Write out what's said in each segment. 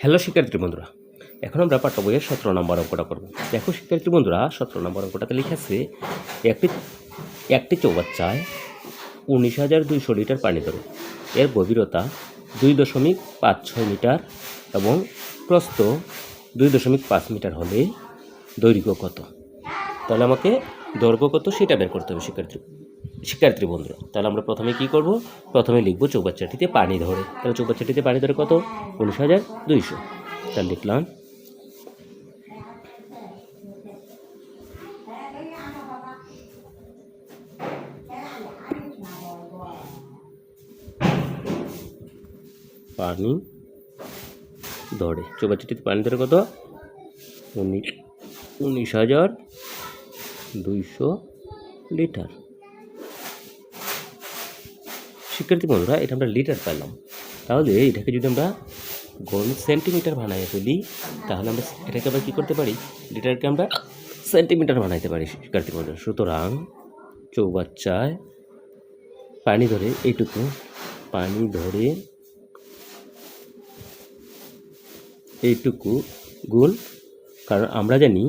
Hello শিক্ষার্থী বন্ধুরা, এখন আমরা পাঠ্য বইয়ের সতেরো নম্বর অঙ্কটা করব। দেখো শিক্ষার্থী বন্ধুরা, সতেরো নম্বর অঙ্কটাতে লিখেছে একটি একটি চৌবাচ্চায় উনিশ হাজার দুইশো লিটার পানি ধরে। এর গভীরতা দুই দশমিক পাঁচ ছয় মিটার এবং প্রস্থ দুই দশমিক পাঁচ মিটার হলে দৈর্ঘ্য কত? তাহলে আমাকে দৈর্ঘ্য কত সেটা বের করতে হবে শিক্ষার্থী। শিক্ষার্থী বন্ধুরা, তাহলে আমরা প্রথমে কি করব? প্রথমে লিখব চৌবাচ্চাটিতে পানি ধরে। তাহলে চৌবাচ্চাটিতে পানি ধরে কত? উনিশ হাজার দুইশো। তাহলে লিখলাম, পানি ধরে। চৌবাচ্চাটিতে পানি ধরে কত? উনিশ উনিশ হাজার দুইশো লিটার। শিক্ষার্থী বন্ধুরা, এটা আমরা লিটার পেলাম তাহলে এটাকে যদি আমরা ঘন সেন্টিমিটার বানাই ফেলি, তাহলে আমরা এটাকে আবার কী করতে পারি? লিটারকে আমরা সেন্টিমিটার বানাইতে পারি শিক্ষার্থী বন্ধুরা। সুতরাং চৌবাচ্চায় পানি ধরে, এইটুকু পানি ধরে এইটুকু গুণ কারণ আমরা জানি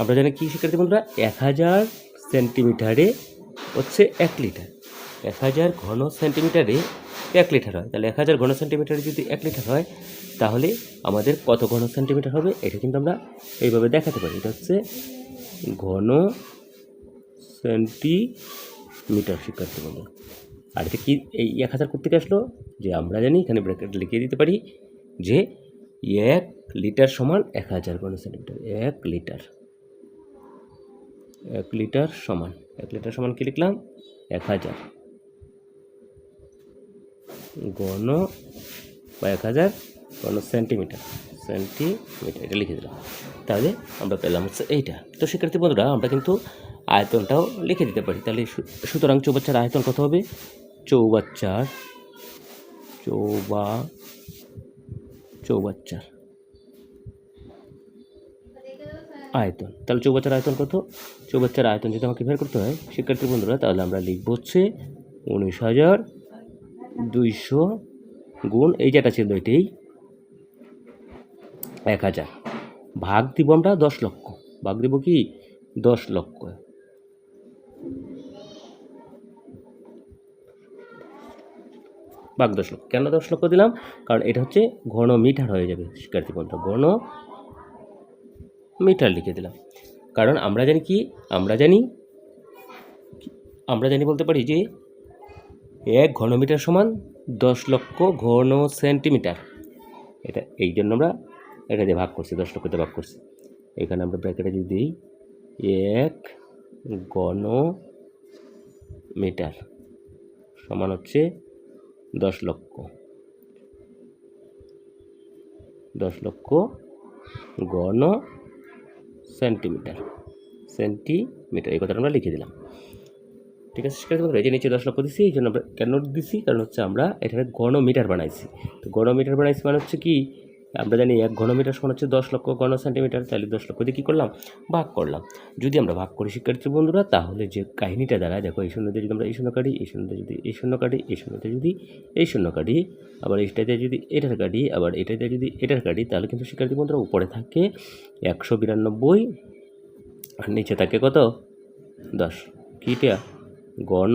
আমরা জানি কি শিক্ষার্থী বন্ধুরা? এক হাজার সেন্টিমিটারে হচ্ছে এক লিটার। এক হাজার ঘন সেন্টিমিটারে এক লিটার হয়। তাহলে এক হাজার ঘন সেন্টিমিটারে যদি এক লিটার হয়, তাহলে আমাদের কত ঘন সেন্টিমিটার হবে? এটা কিন্তু আমরা এইভাবে দেখাতে পারি। এটা হচ্ছে ঘন সেন্টিমিটার শিক্ষার্থী বন্ধু। আর এটা কি এই এক হাজার থেকে আসলো? যে আমরা জানি, এখানে ব্র্যাকেট লিখিয়ে দিতে পারি যে এক লিটার সমান এক হাজার ঘন সেন্টিমিটার এক লিটার। এক লিটার সমান। এক লিটার সমান কি লিখলাম? এক হাজার। ঘন বা এক হাজার ঘন সেন্টিমিটার সেন্টিমিটার এটা লিখে দিলাম। তাহলে আমরা পেলাম হচ্ছে এইটা। তো শিক্ষার্থী বন্ধুরা, আমরা কিন্তু আয়তনটাও লিখে দিতে পারি। তাহলে সুতরাং চৌবাচ্চার আয়তন কত হবে? চৌবাচ্চার, চৌবা, চৌবাচ্চার। আয়তন। তাহলে চৌবাচ্চার আয়তন কত? চৌবাচ্চার আয়তন যদি আমাকে বের করতে হয়, শিক্ষার্থী বন্ধুরা, তাহলে আমরা লিখব হচ্ছে উনিশ হাজার দুইশো গুণ, এই যেটা ছিল এটাই, এক হাজার। ভাগ দিব আমরা দশ লক্ষ। ভাগ দিব কি? দশ লক্ষ। ভাগ দশ লক্ষ। কেন দশ লক্ষ দিলাম? কারণ এটা হচ্ছে ঘন মিটার হয়ে যাবে, শিক্ষার্থী বন্ধু ঘন মিটার লিখে দিলাম। কারণ আমরা জানি কি? আমরা জানি আমরা জানি বলতে পারি যে এক ঘনমিটার সমান দশ লক্ষ ঘন সেন্টিমিটার এটা এই জন্য আমরা এটা দিয়ে ভাগ করছি, দশ লক্ষতে ভাগ করছি। এখানে আমরা ব্র্যাকেটে যদি দিই, এক ঘন মিটার সমান হচ্ছে দশ লক্ষ। দশ লক্ষ ঘন সেন্টিমিটার সেন্টিমিটার, এই কথাটা আমরা লিখে দিলাম। ঠিক আছে, শিক্ষার্থী বন্ধুরা, এই যে নিচে দশ লক্ষ দিছি, এই জন্য আমরা কেন দিছি, কারণ হচ্ছে আমরা এখানে গণমিটার বানাইছি। তো গণমিটার বানাইছি মানে হচ্ছে কি আমরা জানি এক ঘনমিটার সমান হচ্ছে দশ লক্ষ ঘন সেন্টিমিটার তাহলে দশ লক্ষ দিয়ে কী করলাম? ভাগ করলাম। যদি আমরা ভাগ করি, শিক্ষার্থী বন্ধুরা, তাহলে যে কাহিনীটা দাঁড়ায়, দেখো, এই শূন্যতে যদি আমরা এই শূন্য কাটি, এই শূন্যতে যদি এই শূন্য কাটি, এই শূন্যতে যদি এই শূন্য কাটি, আবার এইটাতে যদি এটার কাটি, আবার এটাতে যদি এটার কাটি, তাহলে কিন্তু শিক্ষার্থী বন্ধুরা উপরে থাকে একশো বিরানব্বই, আর নিচে থাকে কত? দশ। কিটা? গণ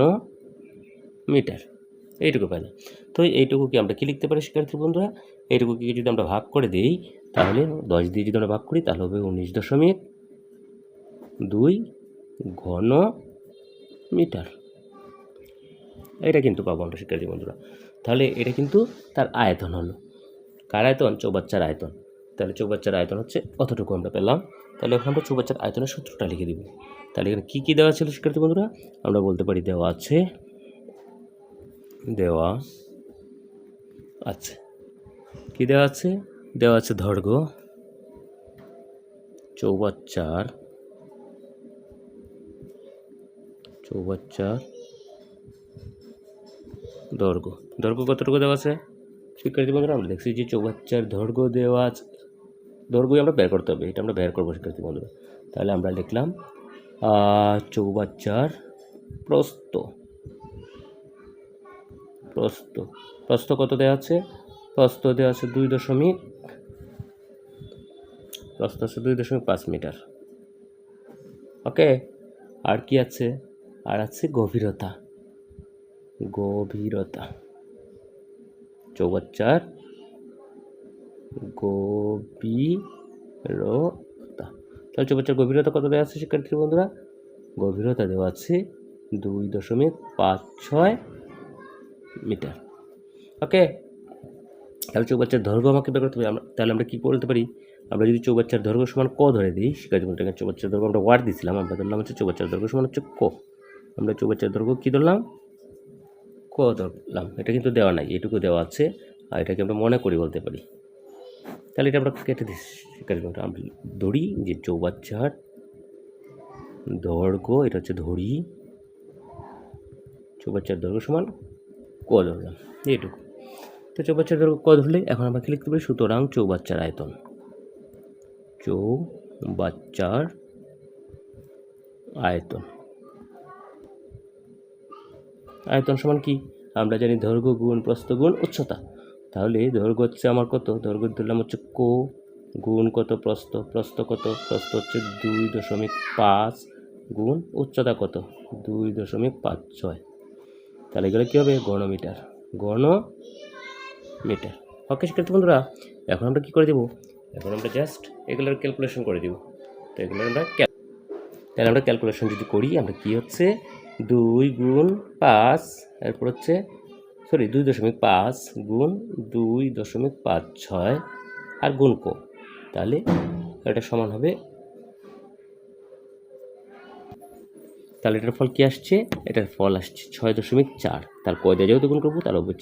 মিটার এইটুকু পেলাম তো এইটুকু কি আমরা কি লিখতে পারি শিক্ষার্থী বন্ধুরা? এইটুকু কি যদি আমরা ভাগ করে দিই, তাহলে দশ দিয়ে যদি আমরা ভাগ করি, তাহলে হবে উনিশ দশমিক দুই ঘন মিটার এটা কিন্তু পাবো আমরা শিক্ষার্থী বন্ধুরা। তাহলে এটা কিন্তু তার আয়তন হলো। কার আয়তন? চৌবাচ্চার আয়তন। তাহলে চৌবাচ্চার আয়তন হচ্ছে অতটুকু আমরা পেলাম। তাহলে এখন আমরা চৌবাচ্চার আয়তনের সূত্রটা লিখে দিব। তাহলে এখানে কী কী দেওয়া ছিল শিক্ষার্থী বন্ধুরা? আমরা বলতে পারি দেওয়া আছে দেওয়া আছে। কী দেওয়া আছে? দেওয়া আছে দৈর্ঘ্য চৌবাচ্চার চৌবাচ্চার দৈর্ঘ্য দৈর্ঘ্য কতটুকু দেওয়া আছে? শিক্ষার্থী বন্ধুরা, আমরা দেখছি যে চৌবাচ্চার দৈর্ঘ্য দেওয়া আছে। দৈর্ঘ্যই আমরা বের করতে হবে, এটা আমরা বের করব শিক্ষার্থী বন্ধুরা। তাহলে আমরা লিখলাম চৌবাচ্চার প্রস্থ। প্রস্থ। প্রস্থ কত দেওয়া আছে? প্রস্থ দেওয়া আছে দুই দশমিক প্রস্থ আছে দুই দশমিক পাঁচ মিটার। ওকে? আর কি আছে? আর আছে গভীরতা। গভীরতা। চৌবাচ্চার গভীরতা। তাহলে চৌবাচ্চার গভীরতা কত দেওয়া আছে শিক্ষার্থী বন্ধুরা? গভীরতা দেওয়া আছে দুই দশমিক পাঁচ ছয় মিটার। ওকে? তাহলে চৌবাচ্চার দৈর্ঘ্য আমাকে বের করতে হবে। তাহলে আমরা কী বলতে পারি? আমরা যদি চৌবাচ্চার দৈর্ঘ্য সমান ক ধরে দিই বন্ধুরা চৌবাচ্চার দৈর্ঘ্য আমরা ওয়ার্ড দিছিলাম, আমরা ধরলাম হচ্ছে চৌবাচ্চার দৈর্ঘ্য সমান হচ্ছে ক। আমরা চৌবাচ্চার দৈর্ঘ্য কী ধরলাম? ক ধরলাম। এটা কিন্তু দেওয়া নাই, এটুকু দেওয়া আছে। আর এটাকে আমরা মনে করি বলতে পারি। তাহলে এটা আমরা কেটে দিই বন্ধুরা আমরা ধরি যে চৌবাচ্চার দৈর্ঘ্য এটা হচ্ছে ধরি। চৌবাচ্চার দৈর্ঘ্য সমান ক ধরলাম এইটুকু। তো চৌবাচ্চার দৈর্ঘ্য ক ধরলে এখন আমরা কি লিখতে পারি? সুতরাং চৌবাচ্চার আয়তন। চৌবাচ্চার আয়তন। আয়তন সমান কি? আমরা জানি দৈর্ঘ্য গুণ প্রস্থ গুণ উচ্চতা। তাহলে দৈর্ঘ্য হচ্ছে আমার কত? দৈর্ঘ্য ধরলাম হচ্ছে কো গুণ কত প্রস্থ? প্রস্থ কত? প্রস্থ হচ্ছে দুই দশমিক পাঁচ গুণ উচ্চতা কত? দুই দশমিক পাঁচ ছয়। তাহলে এগুলো কী হবে? গণমিটার। গণ মিটার ওকে শিক্ষার্থী বন্ধুরা, এখন আমরা কী করে দেবো? এখন আমরা জাস্ট এগুলোর ক্যালকুলেশন করে দেবো। তো এগুলো আমরা তাহলে আমরা ক্যালকুলেশন যদি করি, আমরা কি হচ্ছে? দুই গুণ পাঁচ, এরপর হচ্ছে সরি দুই দশমিক পাঁচ গুণ দুই দশমিক পাঁচ ছয়, আর গুণ কো। তাহলে এটা সমান হবে তাহলে এটার ফল কি আসছে? এটার ফল আসছে ছয় দশমিক চার। তার কয় দিয়ে যেহেতু গুণ করব, তাহলে হবে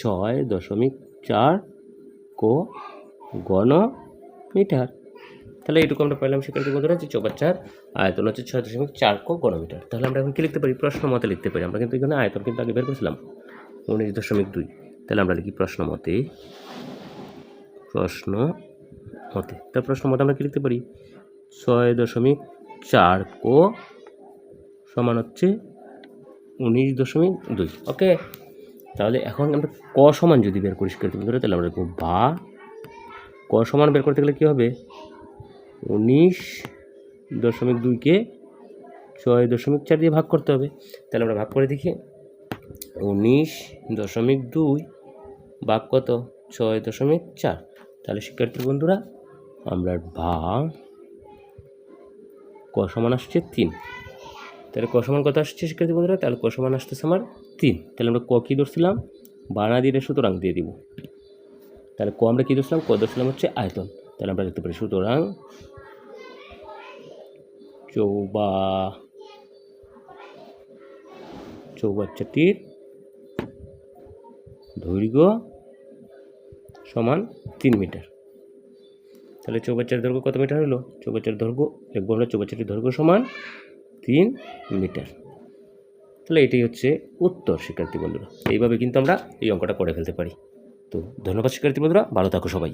ছয় দশমিক চার কো গণ মিটার। তাহলে এইটুকু আমরা পাইলাম শিক্ষার্থী বন্ধুরা যে চৌবাচ্চার আয়তন হচ্ছে ছয় দশমিক চার কো গণমিটার তাহলে আমরা এখন কী লিখতে পারি? প্রশ্ন মতে লিখতে পারি। আমরা কিন্তু এখানে আয়তন কিন্তু আগে বের করেছিলাম, উনিশ দশমিক দুই। তাহলে আমরা লিখি প্রশ্ন মতে। প্রশ্ন মতে। তার প্রশ্ন মতে আমরা কী লিখতে পারি? ছয় দশমিক চার কো সমান হচ্ছে উনিশ দশমিক দুই। ওকে? তাহলে এখন আমরা ক সমান যদি বের করি শিক্ষার্থী বন্ধুরা তাহলে আমরা লিখব বা ক সমান বের করতে গেলে কী হবে? উনিশ দশমিক দুইকে ছয় দশমিক চার দিয়ে ভাগ করতে হবে। তাহলে আমরা ভাগ করে দেখি। উনিশ দশমিক দুই ভাগ কত? ছয় দশমিক চার। তাহলে শিক্ষার্থী বন্ধুরা, আমরা ভাগ ক সমান আসছে তিন। তাহলে ক সমান কত আসছে শিক্ষার্থী বন্ধুরা? তাহলে ক সমান আসতেছে আমার তিন। তাহলে আমরা ক কী ধরছিলাম? বানা দিয়ে সুতরাং দিয়ে দিব। তাহলে ক আমরা কী ধরছিলাম? ক ধরছিলাম হচ্ছে আয়তন। তাহলে আমরা লিখতে পারি সুতরাং চৌবা চৌবাচ্চাটির দৈর্ঘ্য সমান তিন মিটার। তাহলে চৌবাচ্চার দৈর্ঘ্য কত মিটার হলো? চৌবাচ্চার দৈর্ঘ্য লিখব আমরা চৌবাচ্চাটির দৈর্ঘ্য সমান তিন মিটার। তাহলে এটাই হচ্ছে উত্তর, শিক্ষার্থী বন্ধুরা। এইভাবে কিন্তু আমরা এই অঙ্কটা করে ফেলতে পারি। তো ধন্যবাদ, শিক্ষার্থী বন্ধুরা। ভালো থাকো সবাই।